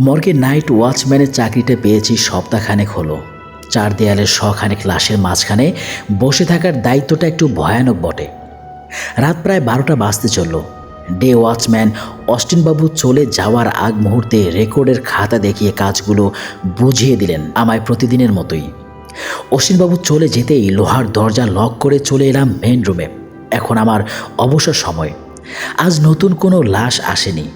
মর্গে নাইট ওয়াচম্যানের চাকরিটা পেয়েছি সপ্তাহখানেক হলো। চার দেয়ালের শখানেক লাশের মাঝখানে বসে থাকার দায়িত্বটা একটু ভয়ানক বটে। রাত প্রায় বারোটা বাজতে চলল। ডে ওয়াচম্যান অস্টিনবাবু চলে যাওয়ার আগ মুহূর্তে রেকর্ডের খাতা দেখিয়ে কাজগুলো বুঝিয়ে দিলেন আমায় প্রতিদিনের মতোই। অশ্বিনবাবু চলে যেতেই লোহার দরজা লক করে চলে এলাম মেন রুমে। এখন আমার অবসর সময়। আজ নতুন কোনো লাশ আসেনি।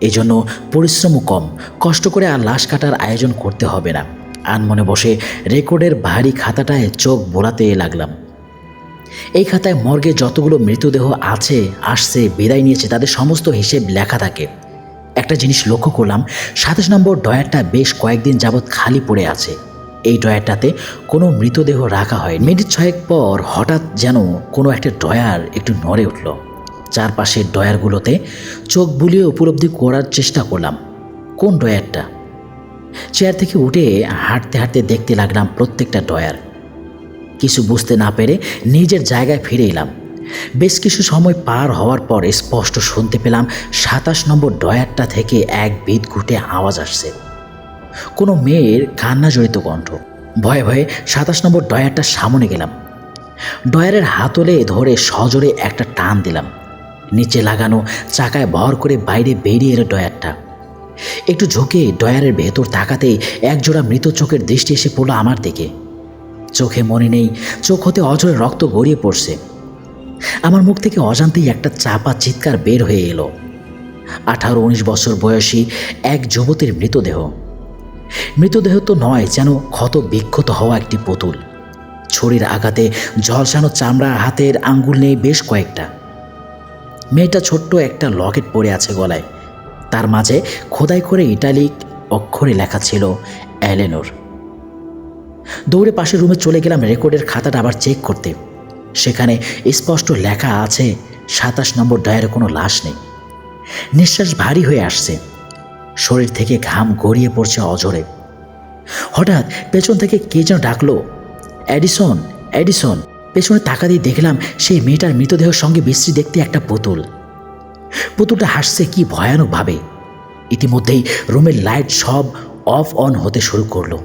এজন্য পরিশ্রমও কম। কষ্ট করে আর লাশ কাটার আয়োজন করতে হবে না। আনমনে বসে রেকর্ডের ভারী খাতাটায় চোখ বোলাতে লাগলাম। এই খাতায় মর্গে যতগুলো মৃতদেহ আছে, আসছে, বিদায় নিয়েছে, তাদের সমস্ত হিসেব লেখা থাকে। একটা জিনিস লক্ষ্য করলাম, সাতাশ নম্বর ডয়ারটা বেশ কয়েকদিন যাবৎ খালি পড়ে আছে। এই ডয়ারটাতে কোনো মৃতদেহ রাখা হয় মিনিট ছয়েক পর হঠাৎ যেন কোনো একটা ডয়ার একটু নড়ে উঠল। চারপাশের ডয়ারগুলোতে চোখ বুলিয়ে উপলব্ধি করার চেষ্টা করলাম। কোন ডয়ারটা চেয়ার থেকে উঠে হাঁটতে হাঁটতে দেখতে লাগলাম প্রত্যেকটা ডয়ার কিছু বুঝতে না পেরে নিজের জায়গায় ফিরে এলাম। বেশ কিছু সময় পার হওয়ার পর স্পষ্ট শুনতে পেলাম সাতাশ নম্বর ডয়ারটা থেকে এক বিদ ঘুটে আওয়াজ আসছে। কোনো মেয়ের কান্না জড়িত কণ্ঠ। ভয়ে ভয়ে সাতাশ নম্বর ডয়ারটার সামনে গেলাম। ডয়ারের হাতলে ধরে সজোরে একটা টান দিলাম। নিচে লাগানো চাকায় ভর করে বাইরে বেরিয়ে এলো ডয়ারটা একটু ঝুঁকে ডয়ারের ভেতর তাকাতেই একজোড়া মৃত চোখের দৃষ্টি এসে পড়ল আমার দিকে। চোখে মনে নেই, চোখ হতে অজরে রক্ত গড়িয়ে পড়ছে। আমার মুখ থেকে অজান্তেই একটা চাপা চিৎকার বের হয়ে এলো। আঠারো, উনিশ বছর বয়সী এক যুবতীর মৃতদেহ। মৃতদেহ তো নয়, যেন ক্ষত বিক্ষত হওয়া একটি পুতুল। ছড়ির আঘাতে ঝলসানো চামড়া হাতের আঙ্গুল নেই বেশ কয়েকটা। মেয়েটা ছোট্ট একটা লকেট পরে আছে গলায়। তার মাঝে খোদাই করে ইটালিক অক্ষরে লেখা ছিল অ্যালেনোর দৌড়ে পাশের রুমে চলে গেলাম রেকর্ডের খাতাটা আবার চেক করতে। সেখানে স্পষ্ট লেখা আছে, সাতাশ নম্বর ডায়ের কোনো লাশ নেই। নিঃশ্বাস ভারী হয়ে আসছে। শরীর থেকে ঘাম গড়িয়ে পড়ছে অজরে হঠাৎ পেছন থেকে কে যেন ডাকলো অ্যাডিসন অ্যাডিসন পেছনে তাকা দিয়ে দেখলাম সেই মেয়েটার মৃতদেহের সঙ্গে বিশ্রী দেখতে একটা পুতুল। পুতুলটা হাসছে কি ভয়ানকভাবে ইতিমধ্যেই রুমের লাইট সব অফ অন হতে শুরু করল।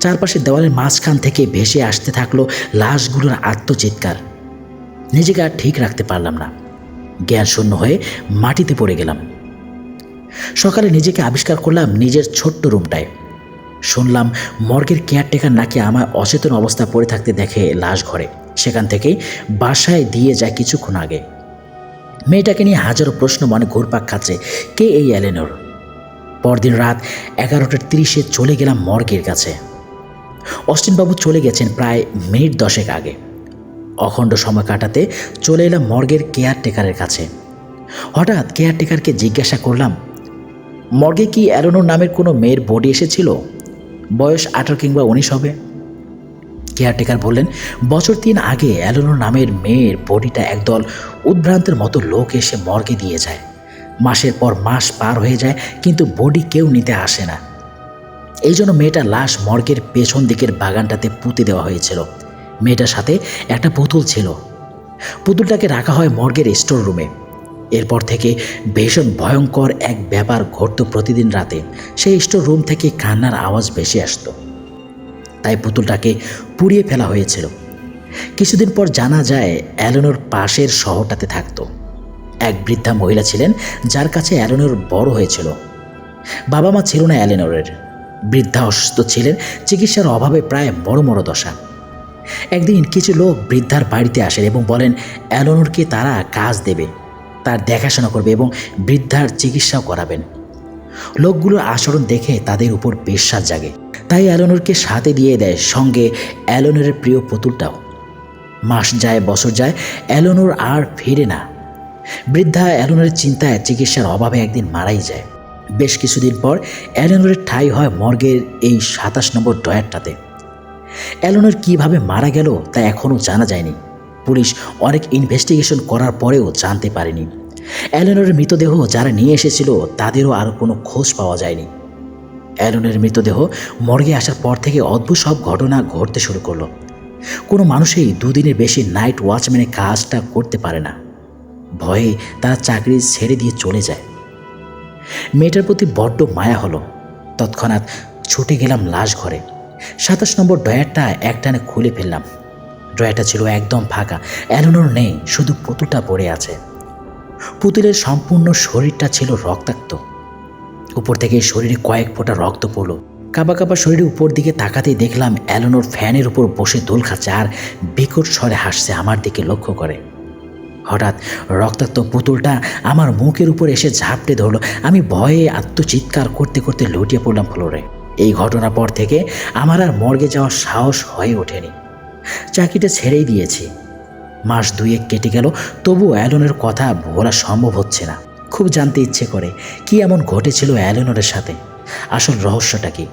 চারপাশের দেওয়ালের মাঝখান থেকে ভেসে আসতে থাকল লাশগুলোর আত্মচিৎকার। নিজেকে আর ঠিক রাখতে পারলাম না। জ্ঞান শূন্য হয়ে মাটিতে পড়ে গেলাম। সকালে নিজেকে আবিষ্কার করলাম নিজের ছোট্ট রুমটায়। শুনলাম মর্গের কেয়ারটেকার নাকি আমার অচেতন অবস্থা পড়ে থাকতে দেখে লাশ ঘরে। সেখান থেকেই বাসায় দিয়ে যায় কিছুক্ষণ আগে। মেয়েটাকে নিয়ে হাজারো প্রশ্ন মনে ঘুরপাক খাচ্ছে। কে এই অ্যালেনোর পরদিন রাত এগারোটার তিরিশে চলে গেলাম মর্গের কাছে। অস্টিনবাবু চলে গেছেন প্রায় মিনিট দশেক আগে। অখণ্ড সময় কাটাতে চলে এলাম মর্গের কেয়ারটেকারের কাছে। হঠাৎ কেয়ারটেকারকে জিজ্ঞাসা করলাম, মর্গে কি অ্যালোনোর নামের কোনো মেয়ের বডি এসেছিল? বয়স আঠারো কিংবা উনিশ হবে। কেয়ারটেকার বললেন, বছর তিন আগে অ্যালোনোর নামের মেয়ের বডিটা একদল উদ্ভ্রান্তের মতো লোক এসে মর্গে দিয়ে যায়। মাসের পর মাস পার হয়ে যায়, কিন্তু বডি কেউ নিতে আসে না। এই জন্য মেয়েটার লাশ মর্গের পেছন দিকের বাগানটাতে পুঁতে দেওয়া হয়েছিল। মেয়েটার সাথে একটা পুতুল ছিল। পুতুলটাকে রাখা হয় মর্গের স্টোর রুমে। এরপর থেকে ভীষণ ভয়ঙ্কর এক ব্যাপার ঘটত প্রতিদিন রাতে। সেই স্টোর রুম থেকে কান্নার আওয়াজ ভেসে আসতো। তাই পুতুলটাকে পুড়িয়ে ফেলা হয়েছিল। কিছুদিন পর জানা যায়, অ্যালোনোর পাশের শহরটাতে থাকতো। এক বৃদ্ধা মহিলা ছিলেন যার কাছে অ্যালোনোর বড় হয়েছিল। বাবা মা ছিল না অ্যালেনোরের। বৃদ্ধা অসুস্থ ছিলেন, চিকিৎসার অভাবে প্রায় বড় বড় দশা একদিন কিছু লোক বৃদ্ধার বাড়িতে আসেন এবং বলেন, অ্যালোনোরকে তারা কাজ দেবে। তার দেখাশোনা করবে এবং বৃদ্ধার চিকিৎসাও করাবেন। লোকগুলোর আচরণ দেখে তাদের উপর বিশ্বাস জাগে। তাই অ্যালোনোরকে সাথে দিয়ে দেয় সঙ্গে অ্যালোনোরের প্রিয় পুতুলটাও। মাস যায়, বছর যায়, অ্যালোনোর আর ফিরে না। বৃদ্ধা অ্যালোনোরের চিন্তায় চিকিৎসার অভাবে একদিন মারাই যায়। বেশ কিছুদিন পর অ্যালোনোরের ঠাই হয় মর্গের এই সাতাশ নম্বর ডয়ারটাতে অ্যালোনোর কীভাবে মারা গেল তা এখনও জানা যায়নি। পুলিশ অনেক ইনভেস্টিগেশন করার পরেও জানতে পারেনি। অ্যালোনোরের মৃতদেহ যারা নিয়ে এসেছিল, তাদেরও আর কোনো খোঁজ পাওয়া যায়নি। অ্যালোনের মৃতদেহ মর্গে আসার পর থেকে অদ্ভুত সব ঘটনা ঘটতে শুরু করল। কোনো মানুষই দুদিনের বেশি নাইট ওয়াচম্যানের কাজটা করতে পারে না। ভয়ে তারা চাকরি ছেড়ে দিয়ে চলে যায়। মেয়েটার প্রতি বড্ড মায়া হলো। তৎক্ষণাৎ ছুটে গেলাম লাশ ঘরে। সাতাশ নম্বর ডয়ারটা একটানে খুলে ফেললাম। ড্রয়ারটা ছিল একদম ফাঁকা। এলোনোর নেই, শুধু পুতুলটা পড়ে আছে। পুতুলের সম্পূর্ণ শরীরটা ছিল রক্তাক্ত। উপর থেকে শরীরে কয়েক ফোঁটা রক্ত পড়ল। কাবা কাবা শরীরের উপর দিকে তাকাতেই দেখলাম অ্যালোনোর ফ্যানের উপর বসে দোল খাচ্ছে আর বিকট স্বরে হাসছে আমার দিকে লক্ষ্য করে। হঠাৎ রক্তাক্ত পুতুলটা আমার মুখের উপর এসে ঝাপটে ধরলো। আমি ভয়ে আত্মচিৎকার করতে করতে লুটিয়ে পড়লাম ফ্লোরে। এই ঘটনার পর থেকে আমার আর মর্গে যাওয়ার সাহস হয়ে ওঠেনি। চাকরিটা ছেড়েই দিয়েছি। মাস দুয়েক কেটে গেল তবু অ্যালনের কথা বলা সম্ভব হচ্ছে না। খুব জানতে ইচ্ছে করে, কি এমন ঘটেছিল অ্যালোনরের সাথে? আসল রহস্যটা কি?